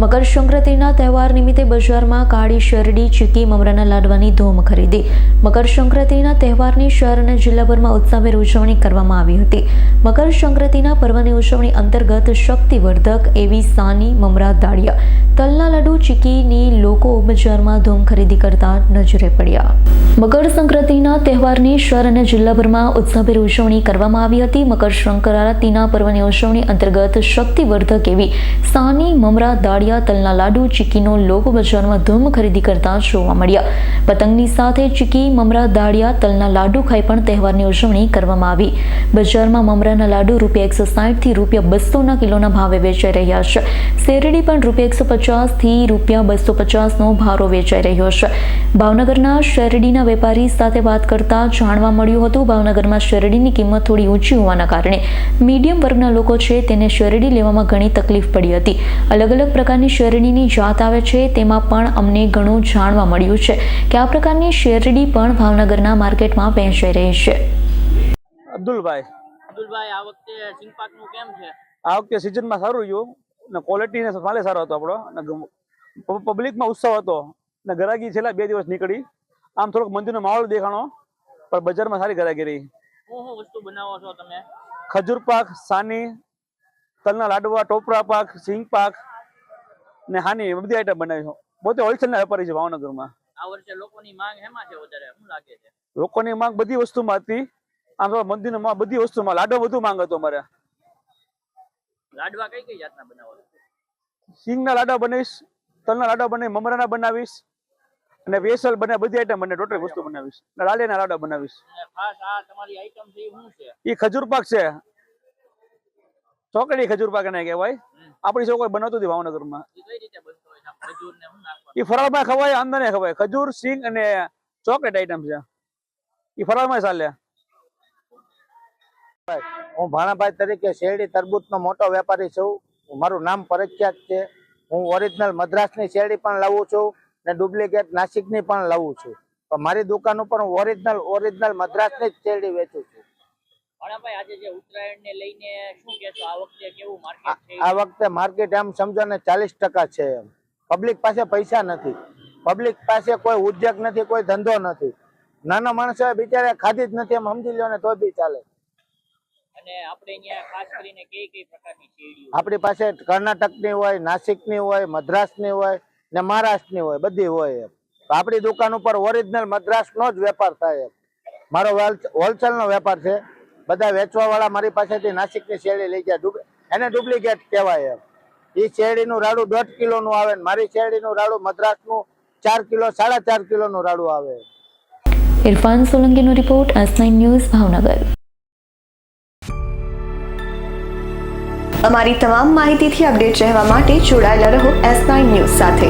મકર સંક્રાંતિના તહેવાર નિમિત્તે બજારમાં કાળી શેરડી, ચીકી, મમરાના લાડવાની ધૂમ ખરીદી. મકર સંક્રાંતિના તહેવારની શહેર અને જિલ્લાભરમાં ઉત્સાહભેર ઉજવણી કરવામાં આવી હતી. મકર સંક્રાંતિના પર્વની ઉજવણી અંતર્ગત શક્તિવર્ધક એવી સાની, મમરા, દાળિયા, તલના લાડુ, ચીકીની લોકો બજારમાં ધૂમ ખરીદી કરતા નજરે પડ્યા. મકર સંક્રાંતિના તહેવારની શહેર અને જિલ્લાભરમાં ઉત્સાહભેર ઉજવણી કરવામાં આવી હતી. મકર સંક્રાંતિના પર્વની ઉજવણી અંતર્ગત શક્તિવર્ધક એવી સાની, મમરા, દાળિયા તલના લાડુ, ચીકીનો લોકો બજારમાં ધૂમ ખરીદી કરતા જોવા મળ્યા. પતંગની સાથે ચીકી, મમરા, દાળિયા, તલના લાડુ ખાઈ પણ તહેવારની ઉજવણી કરવામાં આવી. બજારમાં મમરાના લાડુ રૂપિયા એકસો સાઠથી રૂપિયા બસોના કિલોના ભાવે વેચાઈ રહ્યા છે. શેરડી પણ રૂપિયા એકસો પચાસથી રૂપિયા બસો પચાસનો ભારો વેચાઈ રહ્યો છે. ભાવનગરના શેરડીના વેપારી સાથે વાત કરતા જાણવા મળ્યું હતું, ભાવનગરમાં શેરડીની કિંમત થોડી ઊંચી હોવાના કારણે મીડિયમ વર્ગના લોકો છે, તેને શેરડી લેવામાં ઘણી તકલીફ પડી હતી. અલગ અલગ પ્રકારની શેરડીની જાત આવે છે તેમાં પણ અમને ઘણું જાણવા મળ્યું છે કે આ પ્રકારની શેરડી પણ ભાવનગરના માર્કેટમાં વહેંચાઈ રહી છે. અબ્દુલભાઈ. અબ્દુલભાઈ આ વખતે સિંગપાકનું કેમ છે? આ વખતે સિઝનમાં સારું રહ્યું ને ક્વોલિટી ને માલે સારો હતો આપણો. અને પબ્લિકમાં ઉત્સવ હતો ને ગરાગી છેલ્લા બે દિવસ નીકળી. આમ થોડોક મંદિરનો માહોલ દેખાણો પણ બજારમાં સારી ગરાગી રહી. શું શું વસ્તુ બનાવો છો તમે? ખજૂર પાક સાની તલના લાડવા ટોપરા પાક સિંગ પાક ને હાની બધી આઈટમ બનાવી છે. પોતે હોલસેલના વેપારી છે ભાવનગરમાં. આ વર્ષે લોકોની માંગ હેમાં છે વધારે? શું લાગે છે? લોકોની માંગ બધી વસ્તુમાં હતી. આમ તો મંદિરમાં માં બધી વસ્તુમાં. લાડવા બધું માંગ હતો અમારે લાડવા કઈ કઈ જાતના બનાવો? સિંગના લાડવા બનાવીશ તલના લાડવા બનાવી મમરાના બનાવીશ અને વેસલ બને બધી આઈટમ બને ટોટલ વસ્તુ બનાવીશ. અને ના લાડવા બનાવીશ. અને એ ખજૂર પાક છે. ચોકડી ખજૂર પાક એને કહેવાય. આપણી સૌ કોઈ બનાવતું હતી ભાવનગરમાં. એ ને ફરાળમાં ખવાય અંદર ખવાય. ખજૂર સિંગ અને ચોકલેટ આઈટમ છે. એ ફરાળમાં ચાલે. હું ભાણાભાઈ તરીકે શેરડી તરબૂચનો મોટો વેપારી છું. મારું નામ પ્રખ્યાત છે. હું ઓરિજિનલ મદ્રાસની શેરડી પણ લાવું છું ને ડુપ્લિકેટ નાસિકની પણ લાવું છું. પણ મારી દુકાન ઉપર હું ઓરિજિનલ ઓરિજિનલ મદ્રાસની જ શેરડી વેચું છું. ભાણાભાઈ આજે જે ઉત્તરાયણ લઈને શું કહેશો આ વખતે કેવું માર્કેટ છે? આ વખતે માર્કેટ એમ સમજો ને ચાલીસ ટકા છે એમ. પબ્લિક પાસે પૈસા નથી. પબ્લિક પાસે કોઈ ઉદ્યોગ નથી કોઈ ધંધો નથી. નાના માણસો બિચારા ખાધી જ નથી એમ સમજી લો ને તો બી ચાલે. અને આપણે અહીંયા ખાસ કરીને કઈ કઈ પ્રકારની શેરડીઓ? આપણી પાસે કર્ણાટકની હોય નાસિકની હોય મદ્રાસની હોય ને મહારાષ્ટ્રની હોય બધી હોય એમ. આપણી દુકાન ઉપર ઓરિજિનલ મદ્રાસનો જ વેપાર થાય એમ. મારો હોલસેલનો વેપાર છે. બધા વેચવા વાળા મારી પાસેથી નાસિકની શેરડી લઈ જાય ડુપ- એને ડુપ્લિકેટ કહેવાય એમ. એ શેરડીનું રાડું દોઢ કિલોનું આવે ને મારી શેરડીનું રાડું મદ્રાસનું ચાર કિલો સાડા ચાર કિલોનું રાડું આવે. ઇરફાન સોલંકીનો રિપોર્ટ એસ ન્યૂઝ ભાવનગર. અમારી તમામ માહિતીથી અપડેટ રહેવા માટે જોડાયેલા રહો એસ ન્યૂઝ સાથે.